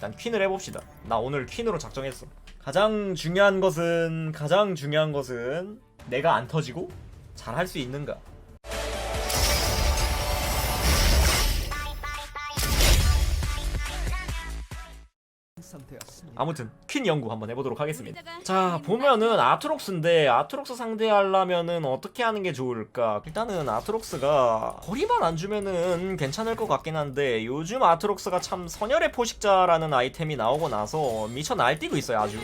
일단 퀸을 해봅시다. 나 오늘 퀸으로 작정했어. 가장 중요한 것은 가장 중요한 것은 내가 안 터지고 잘 할 수 있는가 아무튼 퀸 연구 한번 해보도록 하겠습니다. 자 보면은 아트록스인데 아트록스 상대하려면은 어떻게 하는 게 좋을까? 일단은 아트록스가 거리만 안 주면은 괜찮을 것 같긴 한데 요즘 아트록스가 참 선열의 포식자라는 아이템이 나오고 나서 미쳐 날뛰고 있어요 아주.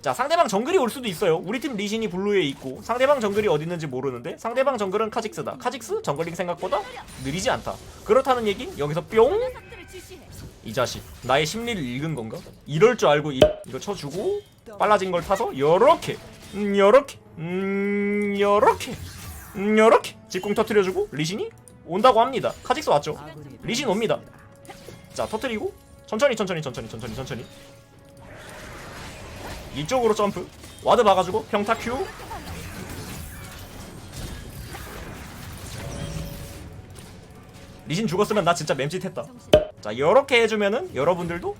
자 상대방 정글이 올 수도 있어요. 우리 팀 리신이 블루에 있고 상대방 정글이 어디 있는지 모르는데 상대방 정글은 카직스다. 카직스? 정글링 생각보다 느리지 않다. 그렇다는 얘기? 여기서 뿅 이 자식. 나의 심리를 읽은 건가? 이럴 줄 알고 이, 이거 쳐주고 빨라진 걸 타서 요렇게 음, 요렇게 음, 요렇게 음, 요렇게 직공 터트려주고 리신이 온다고 합니다. 카직스 왔죠? 리신 옵니다. 자 터트리고 천천히 천천히 천천히 천천히 천천히. 이쪽으로 점프. 와드 박아주고 평타 큐 리신 죽었으면 나 진짜 맴짓했다 자 이렇게 해주면은 여러분들도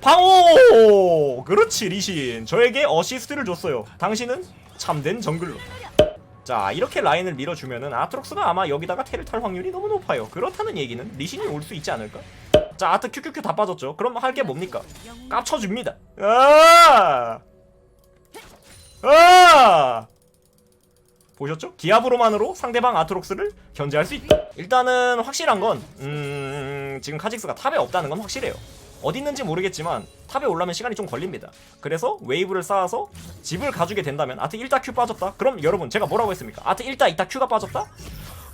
방어! 그렇지 리신. 저에게 어시스트를 줬어요. 당신은 참된 정글러 자 이렇게 라인을 밀어주면은 아트록스가 아마 여기다가 테를 탈 확률이 너무 높아요. 그렇다는 얘기는 리신이 올 수 있지 않을까? 자 아트 큐큐큐 다 빠졌죠. 그럼 할 게 뭡니까? 깝쳐줍니다. 아! 아! 보셨죠? 기압으로만으로 상대방 아트록스를 견제할 수 있다. 일단은 확실한 건 음, 지금 카직스가 탑에 없다는 건 확실해요. 어디 있는지 모르겠지만 탑에 올라면 시간이 좀 걸립니다. 그래서 웨이브를 쌓아서 집을 가주게 된다면 아트 1다 큐 빠졌다. 그럼 여러분 제가 뭐라고 했습니까? 아트 1다 2다 큐가 빠졌다?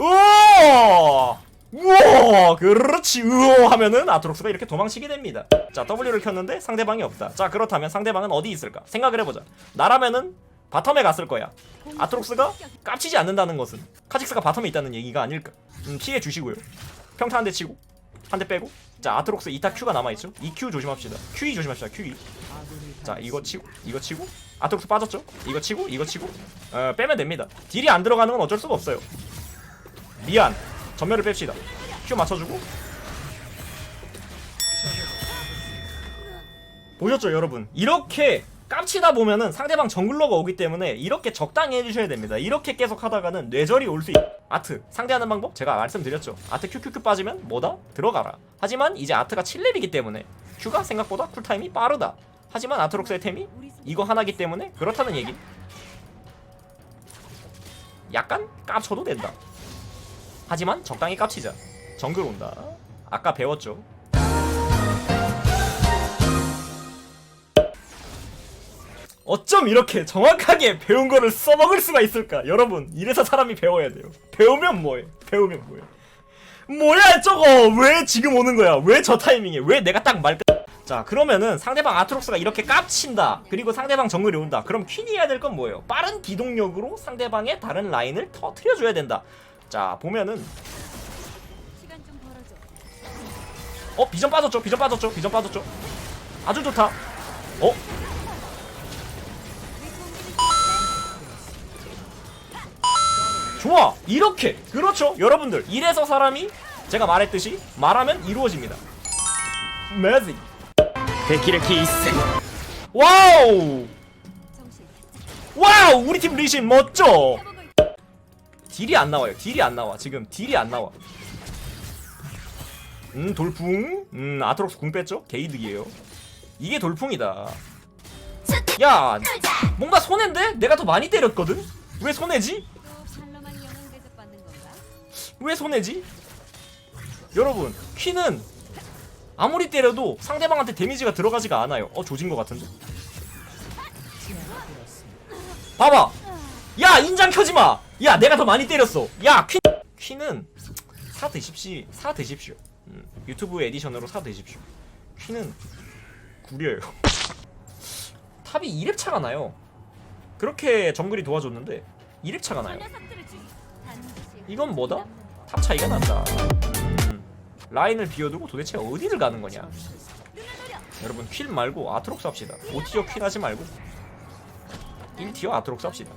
우와! 우와! 그렇지 우와 하면은 아트록스가 이렇게 도망치게 됩니다. 자 W를 켰는데 상대방이 없다. 자 그렇다면 상대방은 어디 있을까? 생각을 해보자. 나라면은 바텀에 갔을 거야. 아트록스가 깝치지 않는다는 것은 카직스가 바텀에 있다는 얘기가 아닐까. 음, 피해 주시고요. 평타 한 대 치고 한 대 빼고. 자 아트록스 2타 Q가 남아 있죠. 2Q 조심합시다. QE 조심합시다. QE. 자 이거 치고 이거 치고 아트록스 빠졌죠. 이거 치고 이거 치고 어, 빼면 됩니다. 딜이 안 들어가는 건 어쩔 수가 없어요. 미안. 전멸을 뺍시다. Q 맞춰주고. 보셨죠 여러분? 이렇게 깝치다 보면은 상대방 정글러가 오기 때문에 이렇게 적당히 해주셔야 됩니다. 이렇게 계속 하다가는 뇌절이 올 수 있. 아트 상대하는 방법 제가 말씀드렸죠. 아트 큐큐큐 빠지면 뭐다 들어가라. 하지만 이제 아트가 7렙이기 때문에 큐가 생각보다 쿨타임이 빠르다. 하지만 아트록스의 템이 이거 하나기 때문에 그렇다는 얘기. 약간 깝쳐도 된다. 하지만 적당히 깝치자. 정글 온다. 아까 배웠죠. 어쩜 이렇게 정확하게 배운 거를 써먹을 수가 있을까? 여러분, 이래서 사람이 배워야 돼요. 배우면 뭐해? 배우면 뭐해? 뭐야 저거? 왜 지금 오는 거야? 왜 저 타이밍에? 왜 내가 딱 말? 자, 그러면은 상대방 아트록스가 이렇게 깝친다. 그리고 상대방 정글이 온다. 그럼 퀸이 해야 될 건 뭐예요? 빠른 기동력으로 상대방의 다른 라인을 터트려 줘야 된다. 자, 보면은. 어 비전 빠졌죠? 비전 빠졌죠? 비전 빠졌죠? 아주 좋다. 어? 좋아. 이렇게. 그렇죠. 여러분들 이래서 사람이 제가 말했듯이 말하면 이루어집니다. 매직 데키레키 이생 와우. 와우. 우리 팀 리신 멋져. 딜이 안 나와요. 딜이 안 나와. 지금 딜이 안 나와. 음 돌풍? 음 아트록스 궁 뺐죠? 게이득이에요. 이게 돌풍이다. 야 뭔가 손해인데? 내가 더 많이 때렸거든? 왜 손해지? 왜 손해지? 여러분 퀸은 아무리 때려도 상대방한테 데미지가 들어가지가 않아요. 어 조진 것 같은데? 봐봐! 야 인장 켜지마! 야 내가 더 많이 때렸어! 야 퀸, 퀸은 사 드십시 사 드십시오. 음, 유튜브 에디션으로 사 드십시오. 퀸은 구려요. 탑이 2렙 차가 나요. 그렇게 정글이 도와줬는데 2렙 차가 나요. 이건 뭐다? 탑 차이가 난다. 음, 라인을 비워두고 도대체 어디를 가는 거냐? 여러분 퀸 말고 아트록스 합시다. 5티어 퀸 하지 말고 1티어 아트록스 합시다.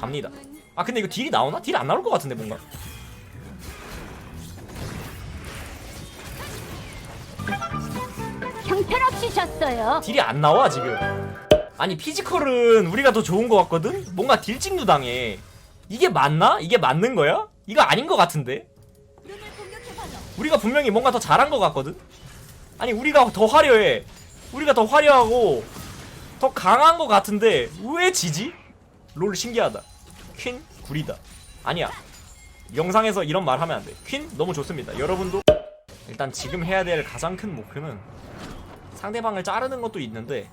갑니다. 아 근데 이거 딜이 나오나? 딜 안 나올 것 같은데 뭔가. 형편없이 졌어요. 딜이 안 나와 지금 아니 피지컬은 우리가 더 좋은 것 같거든? 뭔가 딜찍도 당해 이게 맞나? 이게 맞는 거야? 이거 아닌 것 같은데? 우리가 분명히 뭔가 더 잘한 것 같거든? 아니 우리가 더 화려해. 우리가 더 화려하고 더 강한 것 같은데 왜 지지? 롤 신기하다. 퀸 구리다. 아니야. 영상에서 이런 말 하면 안돼. 퀸 너무 좋습니다. 여러분도 일단 지금 해야 될 가장 큰 목표는 상대방을 자르는 것도 있는데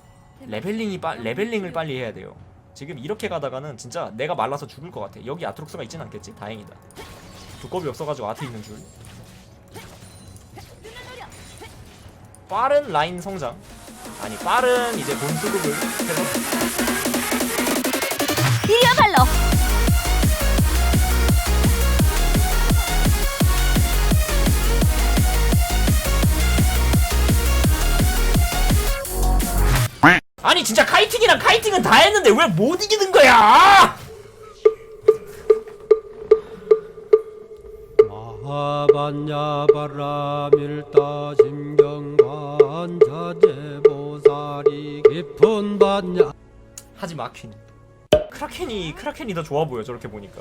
레벨링이 빠, 레벨링을 빨리 해야 돼요 지금 이렇게 가다가는 진짜 내가 말라서 죽을 것 같아. 여기 아트록스가 있진 않겠지? 다행이다. 두껍이 없어가지고 아트 있는 줄. 빠른 라인 성장. 아니 빠른 이제 돈 수급을 해서. 이리와 발 아니 진짜 카이팅이랑 카이팅은 다 했는데 왜 못 이기는 거야? 마하반야바라밀다 진경관 자제보살이 깊은 반야. 하지 마 퀸. 크라켄이 크라켄이 더 좋아 보여 저렇게 보니까.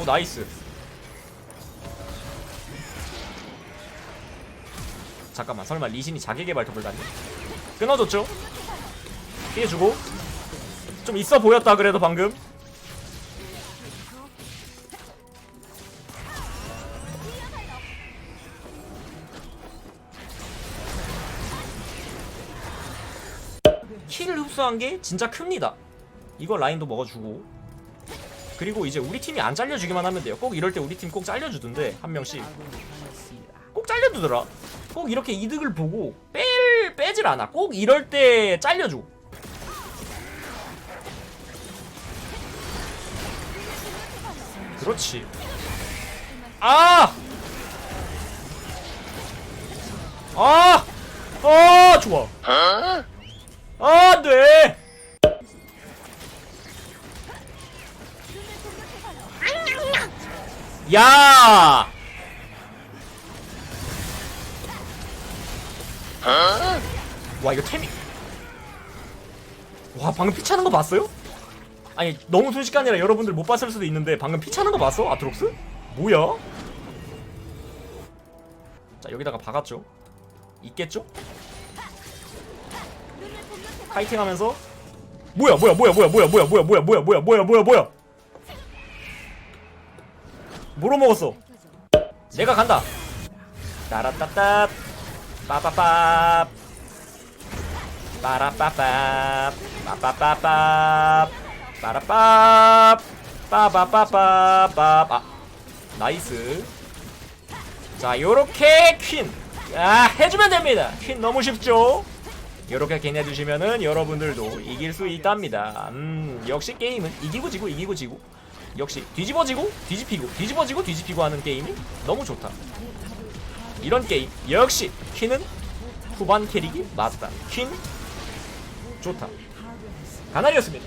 오 나이스 잠깐만 설마 리신이 자기개발 달니 끊어줬죠 피해주고 좀 있어 보였다 그래도 방금 킬을 흡수한 게 진짜 큽니다. 이거 라인도 먹어주고 그리고 이제 우리 팀이 안 잘려주기만 하면 돼요. 꼭 이럴 때 우리 팀 꼭 잘려주던데 한 명씩 꼭 잘려두더라. 꼭 이렇게 이득을 보고 뺄 빼질 않아. 꼭 이럴 때 잘려줘. 그렇지. 아! 아! 아, 좋아. 아, 안 돼! 야! 와, 이거 태미. 와, 방금 피 차는 거 봤어요? 아니, 너무 순식간에 아니라 여러분들 못 봤을 수도 있는데, 방금 피 차는 거 봤어? 아트록스? 뭐야? 자, 여기다가 박았죠? 있겠죠? 파이팅 하면서 뭐야 뭐야 뭐야 뭐야 뭐야 뭐야 뭐야 뭐야 뭐야 뭐야 뭐야 뭐야 뭐야 뭐로 먹었어 내가 간다 따라따따 빠빠빠 빠라빠빠 빠빠빠빠 빠라빠 빠빠빠빠빠 아 나이스 자 요렇게 퀸 아, 해주면 됩니다 퀸 너무 쉽죠 이렇게 개내주시면은 여러분들도 이길 수 있답니다. 음, 역시 게임은 이기고 지고 이기고 지고 역시 뒤집어지고 뒤집히고 뒤집어지고 뒤집히고 하는 게임이 너무 좋다. 이런 게임 역시 퀸은 후반 캐릭이 맞다. 퀸 좋다. 가나리였습니다.